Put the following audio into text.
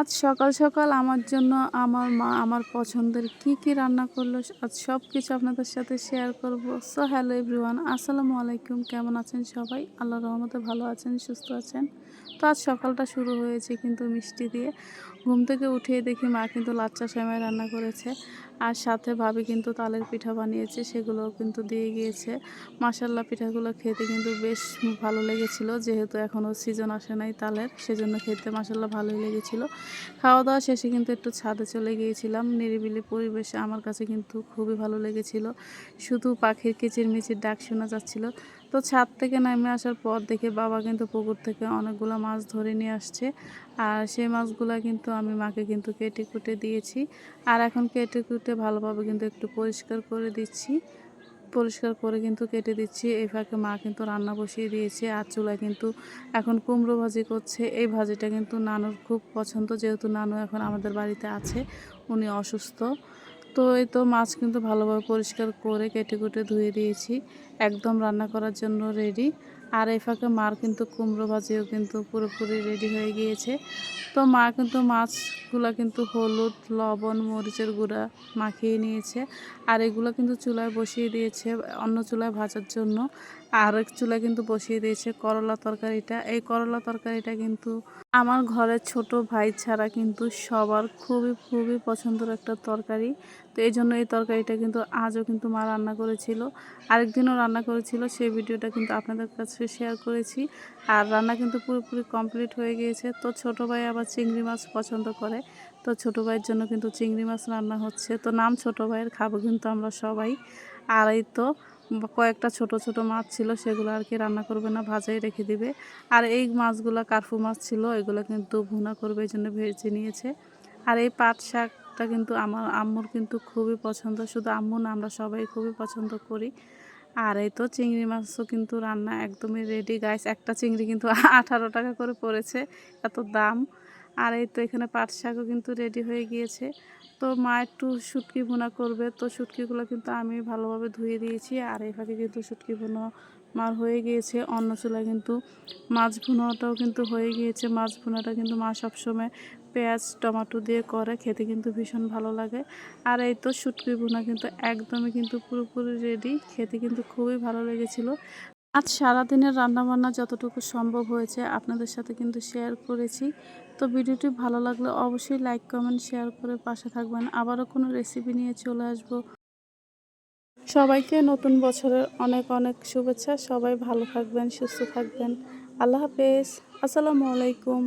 আজ সকাল সকাল আমার জন্য আমার মা আমার পছন্দের কি কি রান্না করল, আজ সব কিছু আপনাদের সাথে শেয়ার করব। সো হ্যালো এভরিওয়ান আসসালামু আলাইকুম, কেমন আছেন সবাই? আল্লাহ রহমতে ভালো আছেন, সুস্থ আছেন? তো আজ সকালটা শুরু হয়েছে কিন্তু মিষ্টি দিয়ে। ঘুম থেকে উঠিয়ে দেখি মা কিন্তু লাচ্চা সেমাই রান্না করেছে, আর সাথে ভাবি কিন্তু তালের পিঠা বানিয়েছে, সেগুলোও কিন্তু দিয়ে গিয়েছে। মাসাল্লাহ পিঠাগুলো খেতে কিন্তু বেশ ভালো লেগেছিল, যেহেতু এখনও সিজন আসে নাই তালের, সেজন্য খেতে মাসাল্লাহ ভালোই লেগেছিল। খাওয়া দাওয়া শেষে কিন্তু একটু ছাদে চলে গিয়েছিলাম। নিরিবিলি পরিবেশে আমার কাছে কিন্তু খুবই ভালো লেগেছিল। শুধু পাখির কিচিরমিচির ডাক শোনা যাচ্ছিল। তো ছাদ থেকে নেমে আসার পর দেখে বাবা কিন্তু পুকুর থেকে অনেকগুলো মাছ ধরে নিয়ে আসছে। আর সেই মাছগুলো কিন্তু আমি মাকে কিন্তু কেটে কুটে দিয়েছি। আর এখন কেটে কুটে ভালোভাবে কিন্তু একটু পরিষ্কার করে দিচ্ছি। পরিষ্কার করে কিন্তু কেটে দিচ্ছি। এই ফাঁকে মা কিন্তু রান্না বসিয়ে দিয়েছে আর চুলা কিন্তু এখন কুমড়ো ভাজি করছে। এই ভাজিটা কিন্তু নানুর খুব পছন্দ, যেহেতু নানু এখন আমাদের বাড়িতে আছে, উনি অসুস্থ। তো এই তো মাছ কিন্তু ভালোভাবে পরিষ্কার করে কেটে কুটে ধুয়ে দিয়েছি। একদম রান্না করার জন্য রেডি আর এই ফাঁকে মার কিন্তু কুমড়ো ভাজিও কিন্তু পুরোপুরি রেডি হয়ে গিয়েছে। তো মা কিন্তু মাছগুলো কিন্তু হলুদ, লবণ, মরিচের গুঁড়া মাখিয়ে নিয়েছে। আর এগুলো কিন্তু চুলায় বসিয়ে দিয়েছে অন্য চুলায় ভাজার জন্য। আর এক চুলায় কিন্তু বসিয়ে দিয়েছে করলা তরকারিটা। এই করলা তরকারিটা কিন্তু আমার ঘরের ছোট ভাই ছাড়া কিন্তু সবার খুবই খুবই পছন্দের একটা তরকারি। তো এই জন্য এই তরকারিটা কিন্তু আজও কিন্তু মা রান্না করেছিল। আরেকদিনও রান্না করেছিল, সেই ভিডিওটা কিন্তু আপনাদের কাছে শেয়ার করেছি। আর রান্না কিন্তু পুরোপুরি কমপ্লিট হয়ে গিয়েছে। তো ছোট ভাই আবার চিংড়ি মাছ পছন্দ করে। তো ছোট ভাইয়ের জন্য কিন্তু চিংড়ি মাছ রান্না হচ্ছে। তো নাম ছোট ভাইয়ের, খাব কিন্তু আমরা সবাই। আর এই তো কয়েকটা ছোট ছোট মাছ ছিল, সেগুলো আর কি রান্না করবে না, ভাজাই রেখে দিবে। আর এই মাছগুলো কার্ফু মাছ ছিল, এগুলো কিন্তু ভুনা করবে, এই জন্য ভেজে নিয়েছে। আর এই পাট শাকটা কিন্তু আমার আম্মুর কিন্তু খুবই পছন্দ। শুধু আম্মু না, আমরা সবাই খুবই পছন্দ করি। আর এই তো চিংড়ি মাছও কিন্তু রান্না একদমই রেডি গাইস একটা চিংড়ি কিন্তু আঠারো টাকা করে পড়েছে, এত দাম। আর এই তো এখানে পাট শাকও কিন্তু রেডি হয়ে গিয়েছে। তো মা একটু শুটকি ভুনা করবে, তো শুটকিগুলো কিন্তু আমি ভালোভাবে ধুয়ে দিয়েছি। আর এই ফাঁকে কিন্তু শুটকি ভুনা মার হয়ে গিয়েছে। অন্য চুলায় কিন্তু মাছ ভুনাটাও কিন্তু হয়ে গিয়েছে। মাছ ভুনাটা কিন্তু মা সবসময় পেঁয়াজ, টমেটো দিয়ে করে খেতে কিন্তু ভীষণ ভালো লাগে। আর এই তো শুটকি ভুনা কিন্তু একদমই কিন্তু পুরোপুরি রেডি খেতে কিন্তু খুবই ভালো লেগেছিল। আজ সারাদিনের রান্নাবান্না যতটুকু সম্ভব হয়েছে আপনাদের সাথে কিন্তু শেয়ার করেছি। তো ভিডিওটি ভালো লাগলে অবশ্যই লাইক কমেন্ট শেয়ার করে পাশে থাকবেন। আবারও কোনো রেসিপি নিয়ে চলে আসব। সবাইকে নতুন বছরের অনেক অনেক শুভেচ্ছা। সবাই ভালো থাকবেন, সুস্থ থাকবেন। আল্লাহ হাফেজ। আসসালামু আলাইকুম।